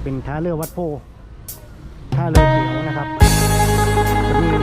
จะเป็นท่าเรือวัดโพท่าเรือเขียวนะครับจะมี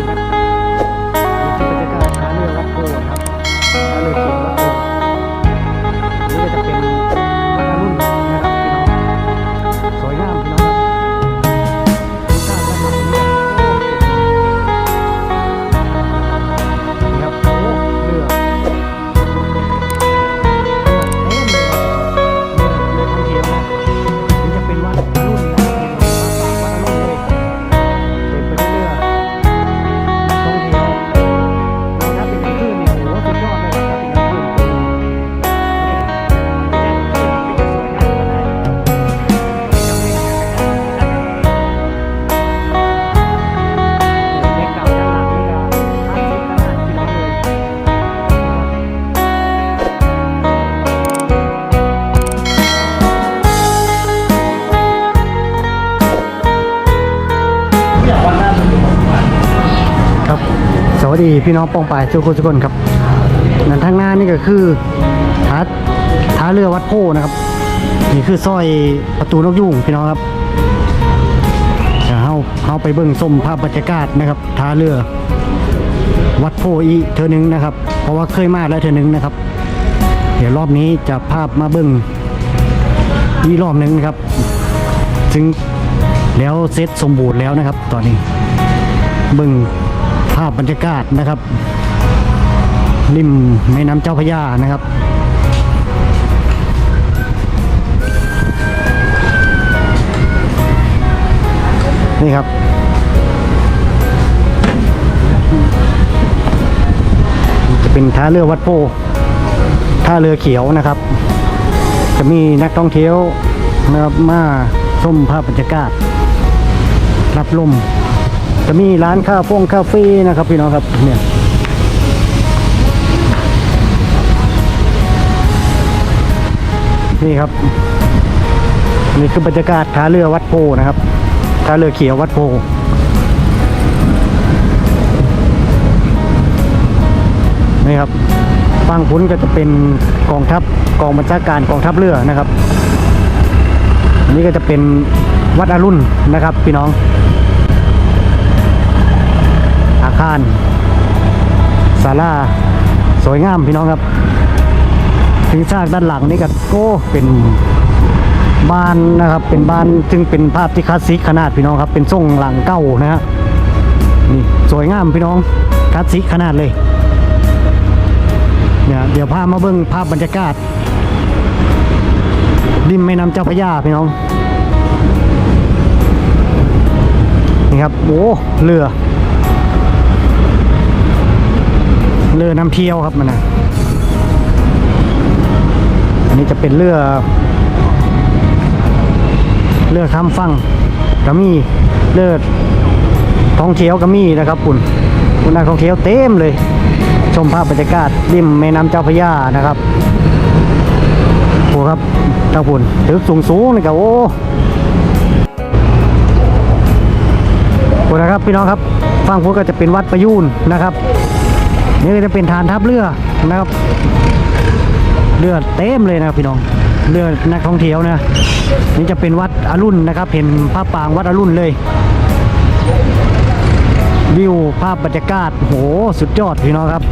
วัสดีพี่น้องปองปายทุกคนทุกคนครับนั่นทางหน้านี่ก็คือท้าท้าเรือวัดโพนะครับ นี่คือซอยประตูนกยูงพี่น้องครับเดี๋ยวเฮาเฮาไปเบิ่งส้มภาพบรรยากาศนะครับท้าเรือ วัดโพอีเธอหนึงนะครับ เพราะว่าเคยมาแล้วเธอหนึงนะครับ เดี๋ยวรอบนี้จะภาพมาเบิ่งอีรอบหนึงนะครับ ซึ่งแล้วเซตสมบูรณ์แล้วนะครับ ตอนนี้เบึง ภาพบรรยากาศนะครับริมแม่น้ำเจ้าพระยานะครับ นี่ครับ จะเป็นท่าเรือวัดโพท่าเรือเขียวนะครับ จะมีนักท่องเที่ยวนะครับมาชมภาพบรรยากาศ รับลม จะมีร้านคาเฟ่งคาเฟ่นะครับพี่น้องครับเนี่ยนี่ครับ นี่คือบรรยากาศท่าเรือวัดโพนะครับท่าเรือเขียววัดโพนี่ครับฝั่งพุ้นก็จะเป็นกองทัพกองบัญชาการกองทัพเรือนะครับอันนี้ก็จะเป็นวัดอรุณนะครับ พี่น้อง คารศาลาสวยงามพี่น้องครับ ถึงซากด้านหลังนี่ก็โอ้เป็นบ้านนะครับ เป็นบ้านซึ่งเป็นภาพที่คลาสสิกขนาดพี่น้องครับ เป็นทรงหลังเก่านะฮะนี่สวยงามพี่น้องคลาสสิกขนาดเลยเนี่ยเดี๋ยวพามาเบิ่งภาพบรรยากาศริมแม่น้ำเจ้าพระยาพี่น้องนี่ครับโอ้เรือ เรือน้ำเที่ยวครับมันนะอันนี้จะเป็นเรือ เรือข้ามฝั่งก็มีเรือท่องเที่ยวก็มีนะครับคุณคุณนักท่องเที่ยวเต็มเลย ชมภาพบรรยากาศริมแม่น้ำเจ้าพระยานะครับโอ้ครับทาคุณตึกสูงสูงๆนี่ก็โอ้โหนะครับพี่น้องครับฝั่งพุ้นก็จะเป็นวัดประยูนนะครับ นี่จะเป็นฐานทัพเรือนะครับเรือเต็มเลยนะครับพี่น้องเรือนักท่องเที่ยวนะนี่จะเป็นวัดอรุณนะครับ เห็นภาพปางวัดอรุณเลย วิวภาพบรรยากาศโหสุดยอดพี่น้องครับ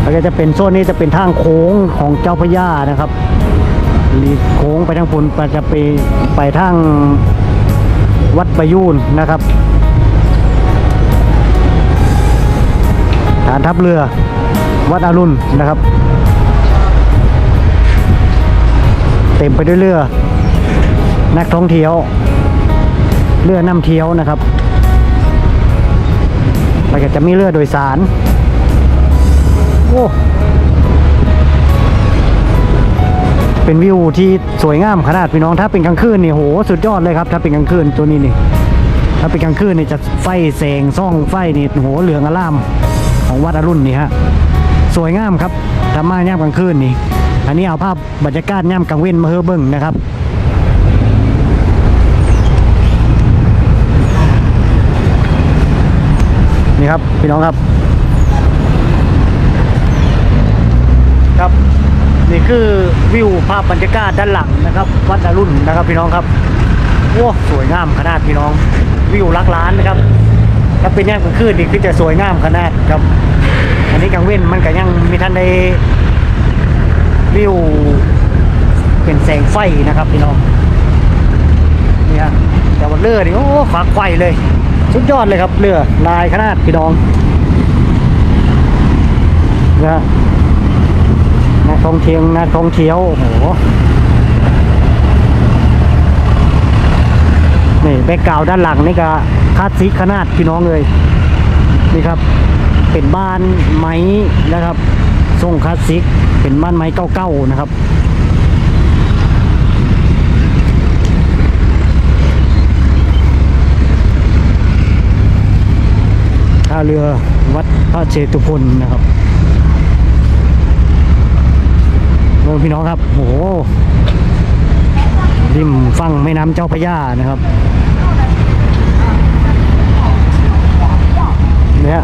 แล้วก็จะเป็นโซนนี้จะเป็นทางโค้งของเจ้าพระยานะครับลีโค้งไปทางพุนจะไปไปทางวัดประยูนนะครับานทัพเรือ วัดอรุณนะครับ เต็มไปด้วยเรือ นักท่องเที่ยว เรือนำเที่ยวนะครับแล้วก็จะมีเรือโดยสาร โอ้ เป็นวิวที่สวยงามขนาดพี่น้องถ้าเป็นกลางคืนนี่โหสุดยอดเลยครับ ถ้าเป็นกลางคืนตัวนี้นี่ถ้าเป็นกลางคืนนี่จะไฟแสงซ่องไฟนี่โหเหลืองอล่าม ของวัดอรุณนี่ฮะสวยงามครับทำมาย่ามกลางคืนนี่ อันนี้เอาภาพบรรยากาศย่ามกลางเว้นมาเฮอเบิ้งนะครับนี่ครับพี่น้องครับ ครับ นี่คือวิวภาพบรรยากาศด้านหลังนะครับ วัดอรุณนะครับพี่น้องครับโอ้สวยงามขนาดพี่น้องวิวลักล้านนะครับ ถ้าเป็นย่างกลางคืนนี่คือจะสวยงามขนาดครับ อันนี้กลางเว้นมันก็ยังมีท่านได้วิวเป็นแสงไฟนะครับพี่น้องนี่ฮะแต่ว่าเรือนี่โอ้ฝักไฟเลย สุดยอดเลยครับเรือลายขนาดพี่น้องนะนักท่องเที่ยวนักท่องเที่ยวโอ้โหนี่แบ็กกราวด้านหลังนี่ก็ คลาสสิกขนาดพี่น้องเลยนี่ครับ เป็นบ้านไม้นะครับทรงคลาสสิกเป็นบ้านไม้เก่าๆนะครับท่าเรือวัดพระเชตุพนนะครับเมืองพี่น้องครับโอ้โหริมฝั่งแม่น้ำเจ้าพระยานะครับ เนี่ย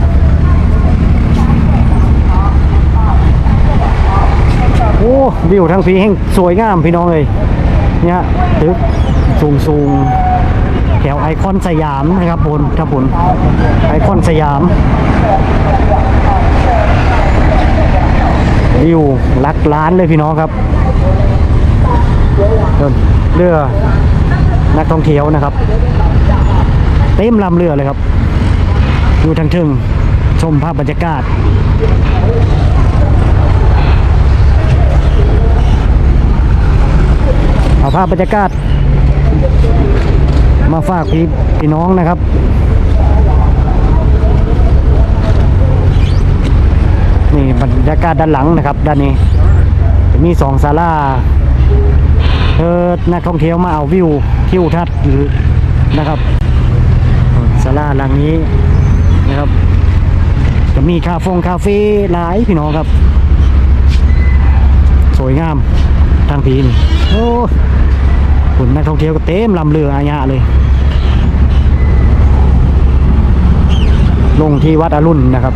โอ้วิวทั้งสีแห่งสวยงามพี่น้องเลยเนี่ยตึกสูงสูงแถวไอคอนสยามนะครับบนครับบนไอคอนสยามวิวลักล้านเลยพี่น้องครับเรือนักท่องเที่ยวนะครับ เต็มลำเรือเลยครับ อยู่ทางถึงชมภาพบรรยากาศ เอาภาพบรรยากาศ มาฝากพี่พี่น้องนะครับนี่บรรยากาศด้านหลังนะครับ ด้านนี้จะมีสองศาลาเออนักท่องเที่ยวมาเอาวิวทิวทัศน์หรือนะครับศาลาหลังนี้ นะครับจะมีคาเฟงคาเฟ่หลายพี่น้องครับ สวยงามทางพีนโอ้คุณนักท่องเที่ยวก็เต็มลำเรืออาญะเลย ลงที่วัดอรุณนะครับ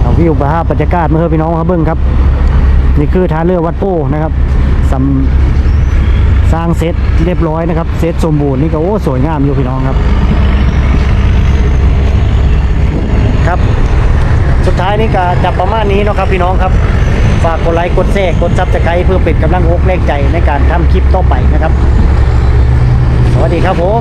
เอาวิวภาพบรรยากาศมาให้พี่น้องครับเบิ้งครับ นี่คือท่าเรือวัดโป้นะครับสำ สร้างเซตเรียบร้อยนะครับ เซตสมบูรณ์นี่ก็โอ้สวยงามอยู่พี่น้องครับ ครับ สุดท้ายนี้ก็จับประมาณนี้นะครับพี่น้องครับ ฝากกดไลค์กดแชร์กดซับสไครต์เพื่อเป็นกำลังอกแรงใจในการทำคลิปต่อไปนะครับ สวัสดีครับผม